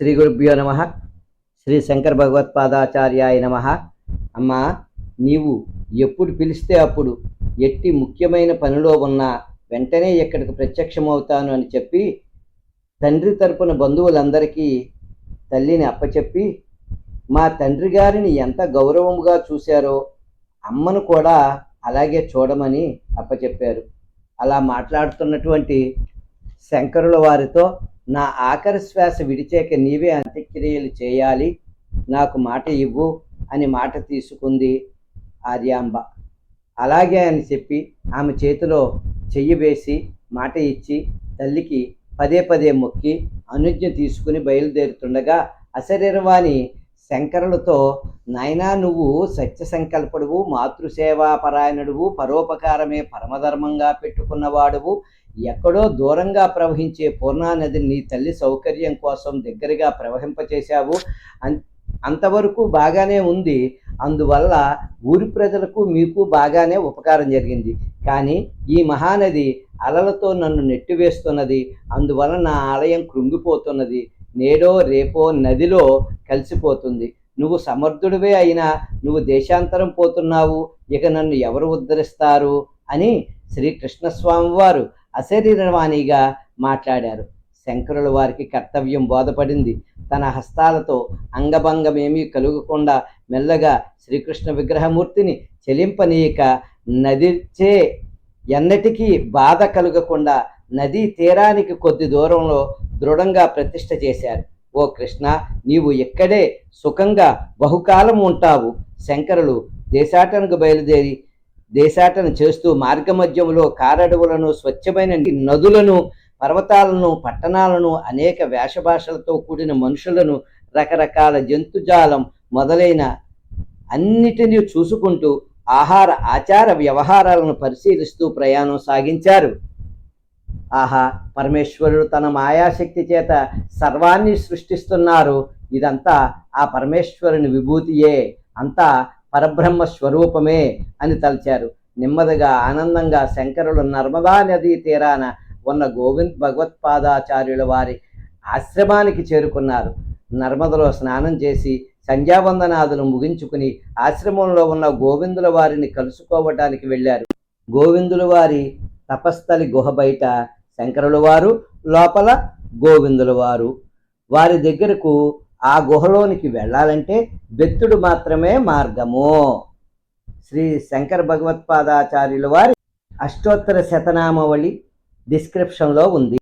శ్రీ గురుభ్యో నమ. శ్రీ శంకర భగవత్పాదాచార్యాయ నమ. అమ్మా నీవు ఎప్పుడు పిలిస్తే అప్పుడు ఎట్టి ముఖ్యమైన పనిలో ఉన్నా వెంటనే ఇక్కడికి ప్రత్యక్షమవుతాను అని చెప్పి తండ్రి తరపున బంధువులందరికీ తల్లిని అప్పచెప్పి మా తండ్రి గారిని ఎంత గౌరవముగా చూశారో అమ్మను కూడా అలాగే చూడమని అప్పచెప్పారు. అలా మాట్లాడుతున్నటువంటి శంకరుల వారితో నా ఆఖరి శ్వాస విడిచాక నీవే అంత్యక్రియలు చేయాలి. నాకు మాట ఇవ్వు అని మాట తీసుకుంది ఆర్యాంబ. అలాగే అని చెప్పి ఆమె చేతిలో చెయ్యి వేసి మాట ఇచ్చి తల్లికి పదే పదే మొక్కి అనుజ్ఞ తీసుకుని బయలుదేరుతుండగా అశరీరవాణి శంకరులతో నాయనా నువ్వు సత్య సంకల్పుడువు మాతృసేవాపరాయణుడువు పరోపకారమే పరమధర్మంగా పెట్టుకున్నవాడువు. ఎక్కడో దూరంగా ప్రవహించే పూర్ణానదిని నీ తల్లి సౌకర్యం కోసం దగ్గరగా ప్రవహింపచేశావు. అన్ అంతవరకు బాగానే ఉంది. అందువల్ల ఊరి ప్రజలకు మీకు బాగానే ఉపకారం జరిగింది. కానీ ఈ మహానది అలలతో నన్ను నెట్టివేస్తున్నది. అందువల్ల నా ఆలయం కృంగిపోతున్నది. నేడో రేపో నదిలో కలిసిపోతుంది. నువ్వు సమర్థుడివే అయినా నువ్వు దేశాంతరం పోతున్నావు. ఇక నన్ను ఎవరు ఉద్ధరిస్తారు? అని శ్రీకృష్ణస్వామి వారు అశరీరవాణిగా మాట్లాడారు. శంకరుల వారికి కర్తవ్యం బోధపడింది. తన హస్తాలతో అంగభంగమేమీ కలుగకుండా మెల్లగా శ్రీకృష్ణ విగ్రహమూర్తిని చెలింపనీయక నదిచే ఎన్నటికీ బాధ కలగకుండా నదీ తీరానికి కొద్ది దూరంలో దృఢంగా ప్రతిష్ఠ చేశారు. ఓ కృష్ణ నీవు ఇక్కడే సుఖంగా బహుకాలం ఉంటావు. శంకరులు దేశాటనకు బయలుదేరి దేశాటన చేస్తూ మార్గమధ్యంలో కారడవులను స్వచ్ఛమైన నదులను పర్వతాలను పట్టణాలను అనేక వేషభాషలతో కూడిన మనుషులను రకరకాల జంతుజాలం మొదలైన అన్నిటినీ చూసుకుంటూ ఆహార ఆచార వ్యవహారాలను పరిశీలిస్తూ ప్రయాణం సాగించారు. ఆహా పరమేశ్వరుడు తన మాయాశక్తి చేత సర్వాన్ని సృష్టిస్తున్నారు. ఇదంతా ఆ పరమేశ్వరుని విభూతియే. అంతా పరబ్రహ్మ స్వరూపమే అని తలచారు. నెమ్మదిగా ఆనందంగా శంకరులు నర్మదా నదీ తీరాన ఉన్న గోవింద్ భగవత్పాదాచార్యుల వారి ఆశ్రమానికి చేరుకున్నారు. నర్మదలో స్నానం చేసి సంధ్యావందనాదులు ముగించుకుని ఆశ్రమంలో ఉన్న గోవిందుల వారిని కలుసుకోవటానికి వెళ్ళారు. గోవిందుల వారి తపస్థలి గుహ బయట శంకరుల వారు లోపల గోవిందుల వారు. వారి దగ్గరకు ఆ గుహలోనికి వెళ్ళాలంటే బెత్తుడు మాత్రమే మార్గము. శ్రీ శంకర భగవత్పాదాచార్యుల వారి అష్టోత్తర శతనామవళి డిస్క్రిప్షన్లో ఉంది.